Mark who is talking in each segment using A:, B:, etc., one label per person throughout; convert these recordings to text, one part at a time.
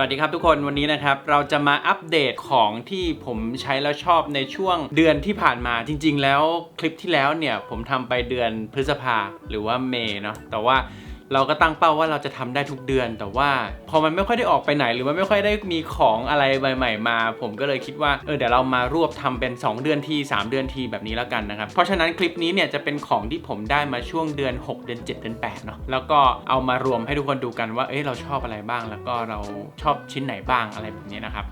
A: สวัสดีครับทุกคนวันนี้นะครับเราจะมาอัปเดตของที่ผมใช้แล้วชอบในช่วงเดือนที่ผ่านมาจริง ๆ แล้วคลิปที่แล้วเนี่ยผมทำไปเดือนพฤษภาหรือว่าเมษเนาะแต่ว่า เราก็ตั้งเป้าว่าเราจะทำได้ทุกเดือน แต่ว่าพอมันไม่ค่อยได้ออกไปไหน หรือมันไม่ค่อยได้มีของอะไรใหม่ๆมา ผมก็เลยคิดว่าเออเดี๋ยวเรามารวบทำเป็น 2 เดือนที 3 เดือนทีแบบนี้แล้วกันนะครับ เพราะฉะนั้นคลิปนี้เนี่ยจะเป็นของที่ผมได้มาช่วงเดือน 6 เดือน 7 เดือน8เนาะแล้วก็เอามารวมให้ทุกคนดูกันว่าเอ้ยเราชอบอะไรบ้าง แล้วก็เราชอบชิ้นไหนบ้างอะไรแบบนี้นะครับ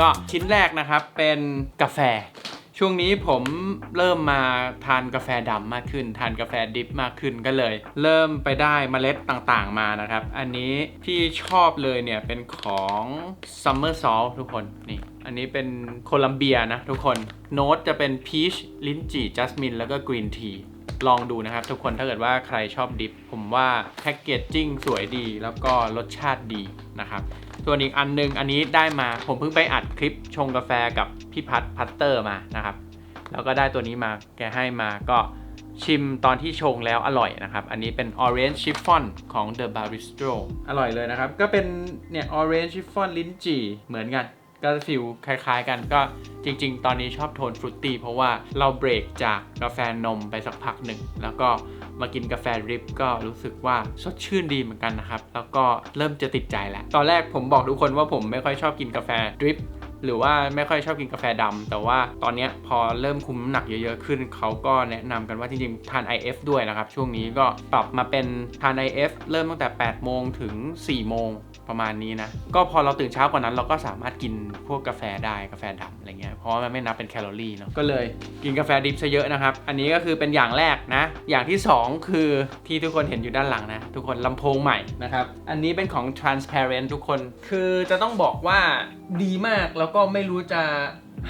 A: ก็ชิ้นแรกนะครับเป็นกาแฟ ช่วงนี้ผมเริ่มมาทานกาแฟดำมากขึ้น ทานกาแฟดิฟมากขึ้นก็เลย เริ่มไปได้เมล็ดต่างๆมานะครับ อันนี้ที่ชอบเลยเนี่ยเป็นของ Summer Salt ทุกคนนี่อันนี้เป็นโคลัมเบียนะทุกคน โน้ตจะเป็นพีชลิ้นจี่จัสมินแล้วก็กรีนที ลองดูนะครับ ทุกคนถ้าเกิดว่าใครชอบดิฟผมว่าแพ็กเกจจิ้งสวยดี แล้วก็รสชาติดีนะครับส่วนอีกอันหนึงอันนี้ได้มาผมเพิ่งไปอัดคลิปชงกาแฟกับพี่พัทพัตเตอร์มานะครับ แล้วก็ได้ตัวนี้มาแกให้มาก็ชิมตอนที่ชงแล้วอร่อยนะครับ อันนี้เป็น Orange Chiffon ของ The Baristro อร่อยเลยนะครับ ก็เป็นเนี่ย Orange Chiffon ลิ้นจี่เหมือนกัน ก็ฟิลคล้ายๆกันก็จริง ๆ ตอนนี้ชอบโทนฟรุตตี้เพราะว่าเราเบรกจากกาแฟนมไปสักพักหนึ่ง แล้วก็มากินกาแฟดริปก็รู้สึกว่าสดชื่นดีเหมือนกันนะครับ แล้วก็เริ่มจะติดใจแล้ว ตอนแรกผมบอกทุกคนว่าผมไม่ค่อยชอบกินกาแฟดริป หรือว่าไม่ค่อยชอบกินกาแฟดำแต่ว่าตอนนี้พอเริ่มคุมน้ำหนักเยอะๆขึ้น เขาก็แนะนำกันว่าจริงๆ ทาน IF ด้วยนะครับ ช่วงนี้ก็ปรับมาเป็นทาน IF เริ่มตั้งแต่ 8 โมงถึง 4 โมงประมาณนี้นะ ก็พอเราตื่นเช้ากว่านั้นเราก็สามารถกินพวกกาแฟได้กาแฟดำอะไรเงี้ยเพราะว่ามันไม่นับเป็นแคลอรี่เนาะก็เลยกินกาแฟดิบซะเยอะนะครับ อันนี้ก็คือเป็นอย่างแรกนะ อย่างที่ 2 คือที่ทุกคนเห็นอยู่ด้านหลังนะ ทุกคนลำโพงใหม่นะครับ อันนี้เป็นของ transparent ทุกคนคือจะต้องบอกว่า ดีมากแล้วก็ไม่รู้จะ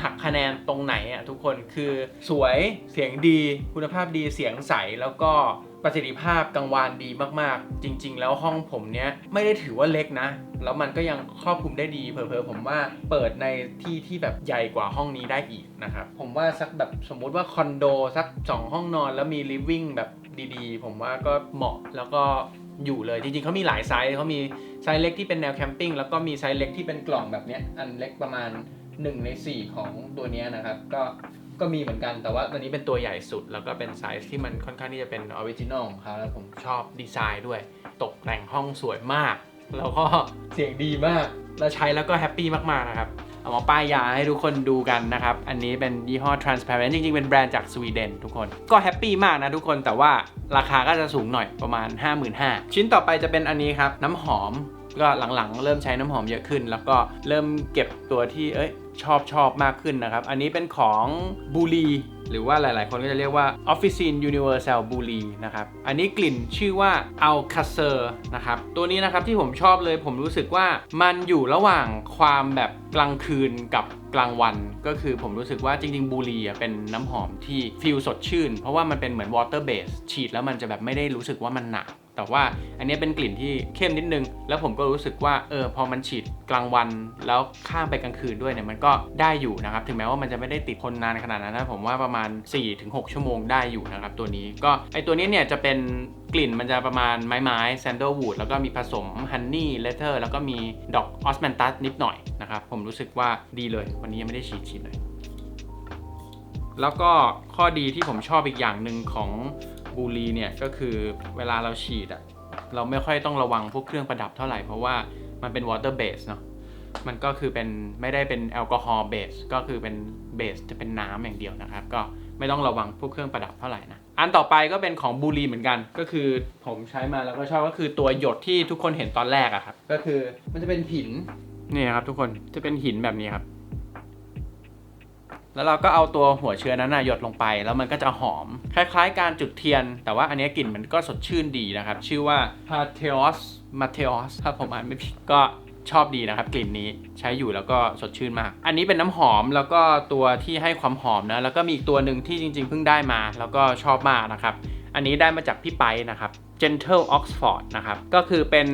A: หักคะแนนตรงไหนอะทุกคนคือสวยเสียงดี คุณภาพดีเสียงใสแล้วก็ประสิทธิภาพกังวานดีมากๆ จริง ๆ แล้วห้องผมเนี้ยไม่ได้ถือว่าเล็กนะ แล้วมันก็ยังครอบคลุมได้ดีเผลอๆผมว่าเปิดในที่ที่แบบใหญ่กว่าห้องนี้ได้อีกนะครับผมว่าสักแบบสมมุติว่าคอนโดสัก 2 ห้องนอนแล้วมีลิฟวิ่งแบบดีๆ ผมว่าก็เหมาะแล้วก็ อยู่เลย จริงๆเขามีหลายไซส์เขามีไซส์เล็กที่เป็นแนวแคมปิ้งแล้วก็มีไซส์เล็กที่เป็นกล่องแบบเนี้ยอันเล็กประมาณ 1 ใน 4 ของตัวนี้นะครับ ก็ก็มีเหมือนกันแต่ว่าตัวนี้เป็นตัวใหญ่สุด แล้วก็เป็นไซส์ที่มันค่อนข้างที่จะเป็นออริจินอลของเขาแล้วผมชอบดีไซน์ด้วย ตกแต่งห้องสวยมาก แล้วก็เสียงดีมาก แล้วใช้แล้วก็แฮปปี้มากๆนะครับ เอามาป้ายยาให้ทุกคนดูกันนะครับ อันนี้เป็นยี่ห้อ transparent จริงๆ เป็นแบรนด์จากสวีเดนทุกคน ก็แฮปปี้มากนะทุกคน แต่ว่าราคาก็จะสูงหน่อยประมาณ 55,000 ชิ้นต่อไปจะเป็นอันนี้ครับ น้ำหอม ก็หลังๆ เริ่มใช้น้ำหอมเยอะขึ้น แล้วก็เริ่มเก็บตัวที่ เอ้ยชอบชอบมากขึ้นนะครับ อันนี้เป็นของบูลีหรือว่าหลาย ๆ คนก็จะเรียกว่า Officine Universal b u l y นะครับ อันนี้กลิ่นชื่อว่า Alcacer นะครับ ตัวนี้นะครับที่ผมชอบเลยผมรู้สึกว่ามันอยู่ระหว่างความแบบกลางคืนกับกลางวัน ก็คือผมรู้สึกว่าจริง ๆ บูลีเป็นน้ำหอมที่ฟีลสดชื่น เพราะว่ามันเป็นเหมือน water base ฉีดแล้วมันจะแบบไม่ได้รู้สึกว่ามันหนักแต่ว่าอันนี้เป็นกลิ่นที่เข้มนิดนึง แล้วผมก็รู้สึกว่าเออพอมันฉีดกลางวัน แล้วข้ามไปกลางคืนด้วยเนี่ยมันก็ได้อยู่นะครับ ถึงแม้ว่ามันจะไม่ได้ติดคนนานขนาดนั้นนะผมว่าประมาณ 4-6 ชั่วโมงได้อยู่นะครับตัวนี้ก็ไอตัวนี้เนี่ยจะเป็นกลิ่นมันจะประมาณไม้ไม้แซนเดลวูดแล้วก็มีผสมฮันนี่เลเทอร์แล้วก็มีดอกออสแมนตัสนิดหน่อยนะครับผมรู้สึกว่าดีเลย วันนี้ยังไม่ได้ฉีดฉีดเลยแล้วก็ข้อดีที่ผมชอบอีกอย่างหนึ่งของบูลีเนี่ยก็คือเวลาเราฉีดอะเราไม่ค่อยต้องระวังพวกเครื่องประดับเท่าไหร่เพราะว่ามันเป็น water base เนาะ มันก็คือเป็นไม่ได้เป็นแอลกอฮอล์เบสก็คือเป็นเบสจะเป็นน้ำอย่างเดียวนะครับ ก็ไม่ต้องระวังพวกเครื่องประดับเท่าไหร่นะ อันต่อไปก็เป็นของบูลีเหมือนกัน ก็คือผมใช้มาแล้วก็ชอบก็คือตัวหยดที่ทุกคนเห็นตอนแรกอะครับ ก็คือมันจะเป็นหินนี่ครับ ทุกคนจะเป็นหินแบบนี้ครับ แล้วเราก็เอาตัวหัวเชื้อนั้นนะหยดลงไป แล้วมันก็จะหอม คล้าย ๆ การจุดเทียน แต่ว่าอันนี้กลิ่นมันก็สดชื่นดีนะครับ ชื่อว่า p a t e o s m a t e o s ถ้าผมอ่านไม่ผิดก็ ชอบดีนะครับ กลิ่นนี้ใช้อยู่แล้วก็สดชื่นมาก อันนี้เป็นน้ำหอมแล้วก็ตัวที่ให้ความหอมนะ แล้วก็มีอีกตัวหนึ่งที่จริง ๆ เพิ่งได้มา แล้วก็ชอบมากนะครับ อันนี้ได้มาจากพี่ไปนะครับ Gentle Oxford นะครับ ก็คือเป็น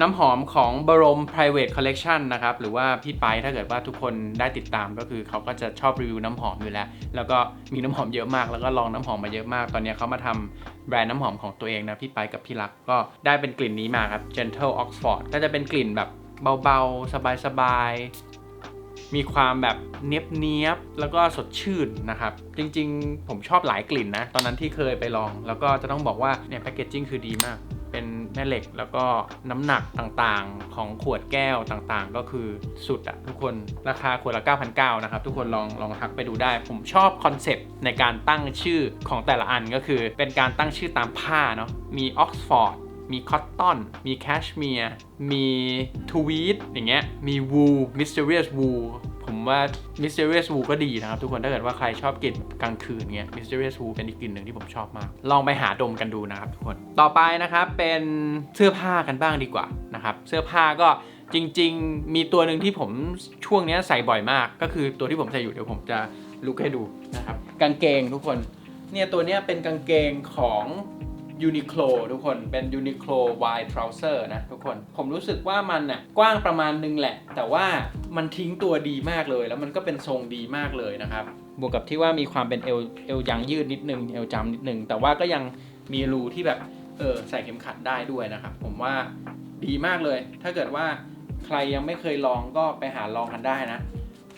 A: น้ำหอมของบรม private collection นะครับ หรือว่าพี่ไปถ้าเกิดว่าทุกคนได้ติดตามก็คือเขาก็จะชอบรีวิวน้ำหอมอยู่แล้ว แล้วก็มีน้ำหอมเยอะมาก แล้วก็ลองน้ำหอมมาเยอะมาก ตอนนี้เขามาทำแบรนด์น้ำหอมของตัวเองนะ พี่ไปกับพี่รักก็ได้เป็นกลิ่นนี้มาครับ gentle oxford ก็จะเป็นกลิ่นแบบ เบาๆ สบายๆ มีความแบบเนียบเนียบๆแล้วก็สดชื่นนะครับ จริงๆ ผมชอบหลายกลิ่นนะ ตอนนั้นที่เคยไปลอง แล้วก็จะต้องบอกว่าเนี่ยแพคเกจจิ้งคือดีมาก เป็นแม่เหล็กแล้วก็น้ำหนักต่างๆ ของขวดแก้วต่างๆ ก็คือสุดอะทุกคนราคาขวดละ 9,900นะครับ ทุกคนลองลองทักไปดูได้ ผมชอบคอนเซปต์ในการตั้งชื่อของแต่ละอันก็คือ เป็นการตั้งชื่อตามผ้าเนาะมีออกซฟอร์ด มีคอตตอน มีแคชเมียร์ มีทวีตอย่างเงี้ย มีวูมิส t ต r i รียสวูผมว่ามิส t ต r i รียสวูก็ดีนะครับ ทุกคนถ้าเกิดว่าใครชอบกลิ่นกลางคืนเงี้ยมิส t ต r i รียสวูเป็นอีกกลิ่นหนึ่งที่ผมชอบมาก ลองไปหาดมกันดูนะครับทุกคนต่อไปนะครับ เป็นเสื้อผ้ากันบ้างดีกว่านะครับ เสื้อผ้าก็จริง ๆ มีตัวหนึ่งที่ผมช่วงนี้ใส่บ่อยมาก ก็คือตัวที่ผมใส่อยู่เดี๋ยวผมจะลุกให้ดูนะครับกางเกงทุกคนเนี่ยตัวเนี้ยเป็นกางเกงของ Uniqlo ทุกคนเป็น Uniqlo wide trouser นะทุกคนผมรู้สึกว่ามันน่ะกว้างประมาณนึงแหละ แต่ว่ามันทิ้งตัวดีมากเลย แล้วมันก็เป็นทรงดีมากเลยนะครับบวกกับที่ว่ามีความเป็นเอวเอวยางยืดนิดนึงเอวจำนิดนึงแต่ว่าก็ยังมีรูที่แบบเออใส่เข็มขัดได้ด้วยนะครับ ผมว่าดีมากเลย ถ้าเกิดว่าใครยังไม่เคยลองก็ไปหาลองกันได้นะ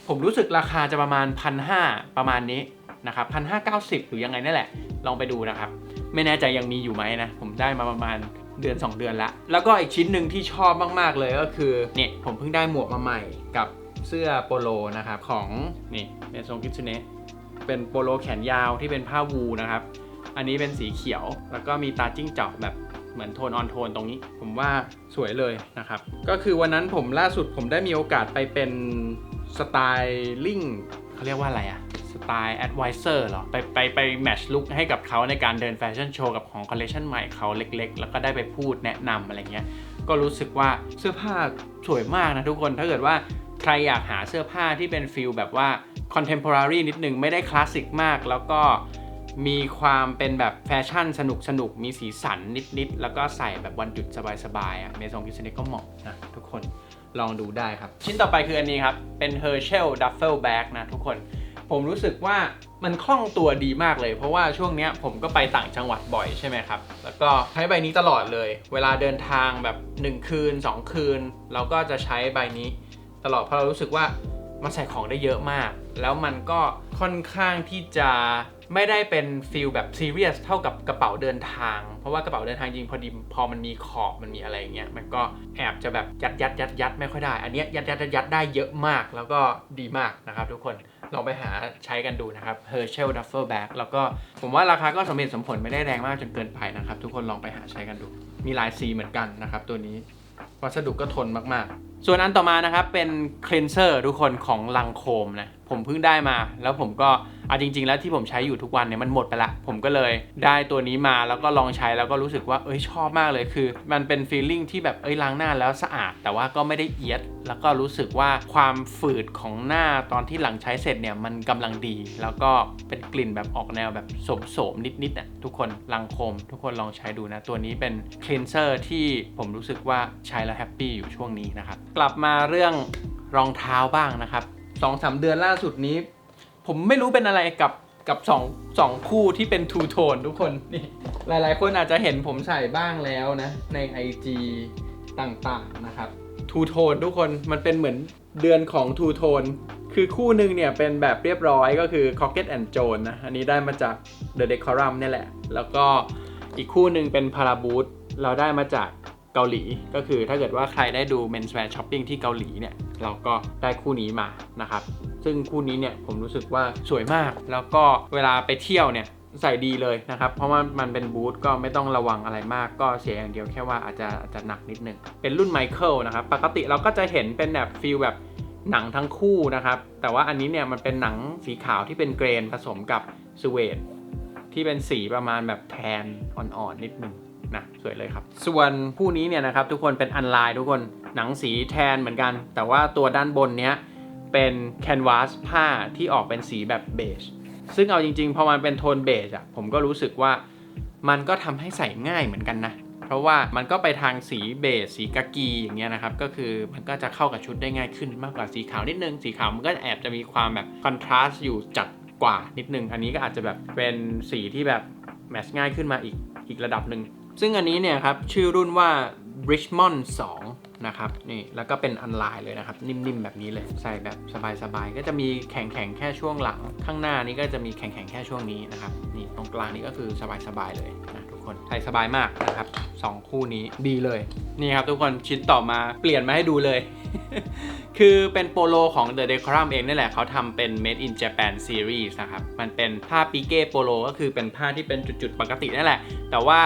A: ผมรู้สึกราคาจะประมาณ1,500ประมาณนี้นะครับ1,590หรือยังไงนั่นแหละ ลองไปดูนะครับ ไม่แน่ใจยังมีอยู่ไหมนะ ผมได้มาประมาณเดือน 2 เดือนละ แล้วก็อีกชิ้นหนึ่งที่ชอบมากๆเลยก็คือเนี่ยผมเพิ่งได้หมวกมาใหม่กับเสื้อโปโลนะครับของนี่เนซงคิทเนะเป็นโปโลแขนยาวที่เป็นผ้าวูนะครับ อันนี้เป็นสีเขียว แล้วก็มีตาจิ้งจอกแบบเหมือนโทนออนโทนตรงนี้ ผมว่าสวยเลยนะครับ ก็คือวันนั้นผมล่าสุดผมได้มีโอกาสไปเป็นสไตลิ่งเขาเรียกว่าอะไรอะสไตล์แอดไวเซอร์หรอ ไปไปไปแมทช์ลุคให้กับเขาในการเดินแฟชั่นโชว์กับของคอลเลคชันใหม่เขาเล็กๆ แล้วก็ได้ไปพูดแนะนำอะไรเงี้ย ก็รู้สึกว่าเสื้อผ้าสวยมากนะทุกคน ถ้าเกิดว่าใครอยากหาเสื้อผ้าที่เป็นฟิลแบบว่า contemporary นิดนึงไม่ได้คลาสสิกมาก แล้วก็มีความเป็นแบบแฟชั่นสนุกสนุกมีสีสันนิดๆ แล้วก็ใส่แบบวันหยุดสบายๆอะเมซองคิสเนก็เหมาะนะทุกคนลองดูได้ครับ ชิ้นต่อไปคืออันนี้ครับ เป็น Herschel Duffel Bag นะทุกคน ผมรู้สึกว่ามันคล่องตัวดีมากเลย เพราะว่าช่วงเนี้ยผมก็ไปต่างจังหวัดบ่อยใช่ไหมครับ แล้วก็ใช้ใบนี้ตลอดเลย เวลาเดินทางแบบ 1 คืน 2 คืน เราก็จะใช้ใบนี้ตลอดเพราะเรารู้สึกว่ามันใส่ของได้เยอะมาก แล้วมันก็ค่อนข้างที่จะไม่ได้เป็นฟิลแบบซีเรียสเท่ากับกระเป๋าเดินทาง เพราะว่ากระเป๋าเดินทางจริงพอดีพอมันมีขอบมันมีอะไรอย่างเงี้ยมันก็แอบจะแบบยัดยัดยัดยัดไม่ค่อยได้ อันเนี้ยยัดยัดยัดยัดได้เยอะมากแล้วก็ดีมากนะครับทุกคน ลองไปหาใช้กันดูนะครับ Herschel Duffel Bag แล้วก็ผมว่าราคาก็สมเหตุสมผลไม่ได้แรงมากจนเกินไปนะครับ ทุกคนลองไปหาใช้กันดู มีหลายสีเหมือนกันนะครับตัวนี้ วัสดุก็ทนมากๆ ส่วนอันต่อมานะครับเป็น cleanser ทุกคนของลังโคมนะผมเพิ่งได้มา แล้วผมก็เอาจริง ๆ แล้วที่ผมใช้อยู่ทุกวันเนี่ยมันหมดไปละ ผมก็เลยได้ตัวนี้มาแล้วก็ลองใช้แล้วก็รู้สึกว่าเอ้ยชอบมากเลยคือ มันเป็น feeling ที่แบบเอ้ยล้างหน้าแล้วสะอาด แต่ว่าก็ไม่ได้เอียด แล้วก็รู้สึกว่าความฝืดของหน้าตอนที่หลังใช้เสร็จเนี่ยมันกำลังดี แล้วก็เป็นกลิ่นแบบออกแนวแบบโสมๆนิดๆอะทุกคนลังโคม ทุกคนลองใช้ดูนะตัวนี้เป็น cleanser ที่ผมรู้สึกว่าใช้แล้วแฮปปี้อยู่ช่วงนี้นะครับ กลับมาเรื่องรองเท้าบ้างนะครับสองสามเดือนล่าสุดนี้ ผมไม่รู้เป็นอะไรกับกับสองสองคู่ที่เป็นทูโทนทุกคนนี่หลายๆ คนอาจจะเห็นผมใส่บ้างแล้วนะใน IG ต่างๆนะครับทูโทนทุกคนมันเป็นเหมือนเดือนของทูโทนคือคู่หนึ่งเนี่ยเป็นแบบเรียบร้อยก็คือ Cocket and Jones นะ อันนี้ได้มาจาก The Decorum นี่แหละ แล้วก็อีกคู่หนึ่งเป็น Paraboot เราได้มาจาก เกาหลีก็คือถ้าเกิดว่าใครได้ดู Menswear Shopping ที่เกาหลีเนี่ยเราก็ได้คู่นี้มานะครับ ซึ่งคู่นี้เนี่ยผมรู้สึกว่าสวยมาก แล้วก็เวลาไปเที่ยวเนี่ยใส่ดีเลยนะครับ เพราะว่ามันเป็นบูทก็ไม่ต้องระวังอะไรมาก ก็เสียอย่างเดียวแค่ว่าอาจจะอาจจะหนักนิดนึง เป็นรุ่นไมเคิลนะครับ ปกติเราก็จะเห็นเป็นแบบฟิลแบบหนังทั้งคู่นะครับ แต่ว่าอันนี้เนี่ยมันเป็นหนังสีขาวที่เป็นเกรนผสมกับสเวดที่เป็นสีประมาณแบบแทนอ่อนๆนิดนึง นะสวยเลยครับ ส่วนคู่นี้เนี่ยนะครับทุกคนเป็นอันไลน์ทุกคนหนังสีแทนเหมือนกัน แต่ว่าตัวด้านบนเนี้ยเป็นแคนวาสผ้าที่ออกเป็นสีแบบเบจซึ่งเอาจริงๆพอมันเป็นโทนเบจอะผมก็รู้สึกว่ามันก็ทำให้ใส่ง่ายเหมือนกันนะ เพราะว่ามันก็ไปทางสีเบจสีกากีอย่างเงี้ยนะครับ ก็คือมันก็จะเข้ากับชุดได้ง่ายขึ้นมากกว่าสีขาวนิดนึง สีขาวมันก็แอบจะมีความแบบคอนทราสต์อยู่จัดกว่านิดนึง อันนี้ก็อาจจะแบบเป็นสีที่แบบแมทช์ง่ายขึ้นมาอีกอีกระดับหนึ่ง ซึ่งอันนี้เนี่ยครับชื่อรุ่นว่า Richmond 2 นะครับนี่แล้วก็เป็นอันไลน์เลยนะครับ นิ่มๆ แบบนี้เลยใส่แบบสบายๆ ก็จะมีแข็งๆ แค่ช่วงหลัง ข้างหน้านี้ก็จะมีแข็งๆ แค่ช่วงนี้นะครับนี่ตรงกลางนี้ก็คือสบายๆ เลยนะทุกคนใส่สบายมากนะครับสองคู่นี้ดีเลยนี่ครับทุกคนชิ้นต่อมาเปลี่ยนมาให้ดูเลย คือเป็นโปโลของ The Decorum เองนี่แหละเขาทำเป็น Made in Japan Series นะครับมันเป็นผ้าปิเก้โปโลก็คือเป็นผ้าที่เป็นจุดๆปกตินั่นแหละ แต่ว่า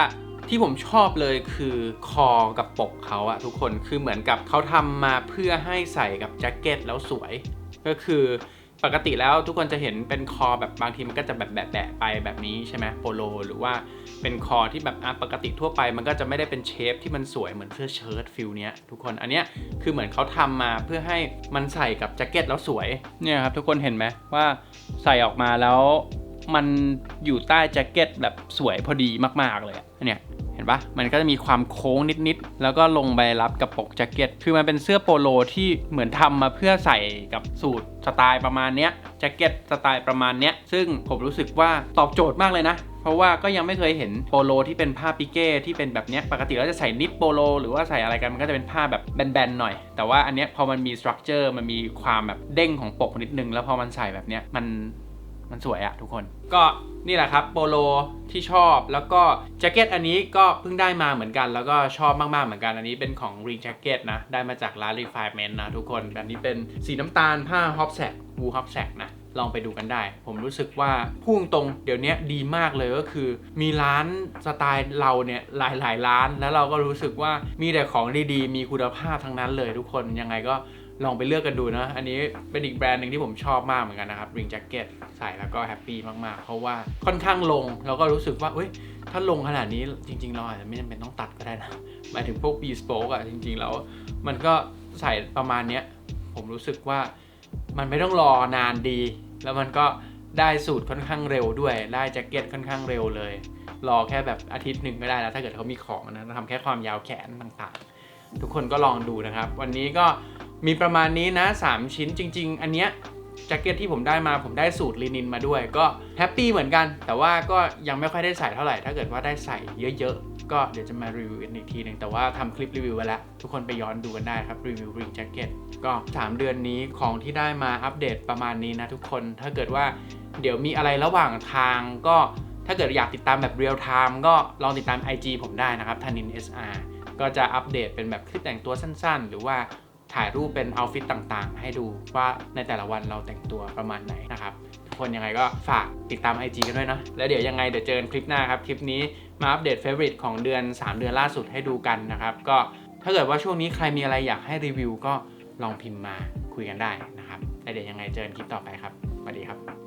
A: ที่ผมชอบเลยคือคอกับปกเขาอะทุกคนคือเหมือนกับเขาทำมาเพื่อให้ใส่กับแจ็คเก็ตแล้วสวย ก็คือปกติแล้วทุกคนจะเห็นเป็นคอแบบบางทีมันก็จะแบบแบะไปแบบนี้ใช่ไหมโปโลหรือว่าเป็นคอที่แบบปกติทั่วไป มันก็จะไม่ได้เป็นเชฟที่มันสวยเหมือนเสื้อเชิ้ตฟิลเนี้ยทุกคนอันเนี้ยคือเหมือนเขาทำมาเพื่อให้มันใส่กับแจ็คเก็ตแล้วสวยเนี่ยครับทุกคนเห็นไหมว่าใส่ออกมาแล้วมันอยู่ใต้แจ็คเก็ตแบบสวยพอดีมาก ๆ เลยอะเนี่ย ปะมันก็จะมีความโค้งนิดๆแล้วก็ลงไปรับกับปกแจ็คเก็ต คือมันเป็นเสื้อโปโลที่เหมือนทำมาเพื่อใส่กับสูทสไตล์ประมาณเนี้ยแจ็คเก็ตสไตล์ประมาณเนี้ยซึ่งผมรู้สึกว่าตอบโจทย์มากเลยนะเพราะว่าก็ยังไม่เคยเห็นโปโลที่เป็นผ้าปิเก้ที่เป็นแบบเนี้ยปกติเราจะใส่นิดโปโลหรือว่าใส่อะไรกันมันก็จะเป็นผ้าแบบแบนๆหน่อย แต่ว่าอันเนี้ยพอมันมีสตรัคเจอร์มันมีความแบบเด้งของปกนิดนึง แล้วพอมันใส่แบบเนี้ยมัน มันสวยอะทุกคน ก็นี่แหละครับโปโลที่ชอบแล้วก็แจ็คเก็ตอันนี้ก็เพิ่งได้มาเหมือนกัน แล้วก็ชอบมากๆเหมือนกันอันนี้เป็นของ Ring Jacket นะ ได้มาจากร้าน Refinement นะทุกคนอันนี้เป็นสีน้ำตาลผ้า Hop Sack วู Hop Sack นะลองไปดูกันได้ ผมรู้สึกว่าพุ่งตรงเดี๋ยวนี้ดีมากเลยก็คือ มีร้านสไตล์เราเนี่ยหลายๆ ร้าน แล้วเราก็รู้สึกว่ามีแต่ของดีๆ มีคุณภาพทั้งนั้นเลยทุกคนยังไงก็ ลองไปเลือกกันดูนะ อันนี้เป็นอีกแบรนด์หนึ่งที่ผมชอบมากเหมือนกันนะครับ Ring Jacket ใส่แล้วก็แฮปปี้มากๆ เพราะว่าค่อนข้างลงแล้วก็รู้สึกว่าเอ้ยถ้าลงขนาดนี้จริง ๆ เราอาจจะไม่จำเป็นต้องตัดก็ได้นะ หมายถึงพวก B spoke อะจริง ๆ แล้ว มันก็ใส่ประมาณเนี้ยผมรู้สึกว่ามันไม่ต้องรอนานดี แล้วมันก็ได้สูตรค่อนข้างเร็วด้วย ได้แจ็คเก็ตค่อนข้างเร็วเลย รอแค่แบบอาทิตย์หนึ่งก็ได้แล้ว ถ้าเกิดเขามีของนะทำแค่ความยาวแขนต่างๆ ทุกคนก็ลองดูนะครับ วันนี้ก็ มีประมาณนี้นะ 3 ชิ้นจริง ๆ อันเนี้ยแจ็คเก็ตที่ผมได้มาผมได้สูตรลินินมาด้วย ก็แฮปปี้เหมือนกัน แต่ว่าก็ยังไม่ค่อยได้ใส่เท่าไหร่ ถ้าเกิดว่าได้ใส่เยอะๆ ก็เดี๋ยวจะมารีวิวอีกทีหนึ่งแต่ว่าทำคลิปรีวิวไว้แล้ว ทุกคนไปย้อนดูกันได้ครับรีวิวริงแจ็คเก็ตก็ 3 เดือนนี้ของที่ได้มาอัปเดตประมาณนี้นะทุกคนถ้าเกิดว่าเดี๋ยวมีอะไรระหว่างทางก็ถ้าเกิดอยากติดตามแบบเรียลไทม์ก็ลองติดตาม IG ผมได้นะครับธนิน SR ก็จะอัปเดตเป็นแบบคลิปแต่งตัวสั้นๆ หรือว่า ถ่ายรูปเป็นเอาฟิตต่างๆ ให้ดูว่าในแต่ละวันเราแต่งตัวประมาณไหนนะครับ ทุกคนยังไงก็ฝากติดตาม IG กันด้วยเนาะแล้วเดี๋ยวยังไงเดี๋ยวเจอกันคลิปหน้าครับ คลิปนี้มาอัปเดตเฟ v o r i t e ของเดือน 3 เดือนล่าสุดให้ดูกันนะครับ ก็ถ้าเกิดว่าช่วงนี้ใครมีอะไรอยากให้รีวิวก็ลองพิมพ์มาคุยกันได้นะครับแล้วเดี๋ยวยังไงเจอกันคลิปต่อไปครับสวัสดีครับ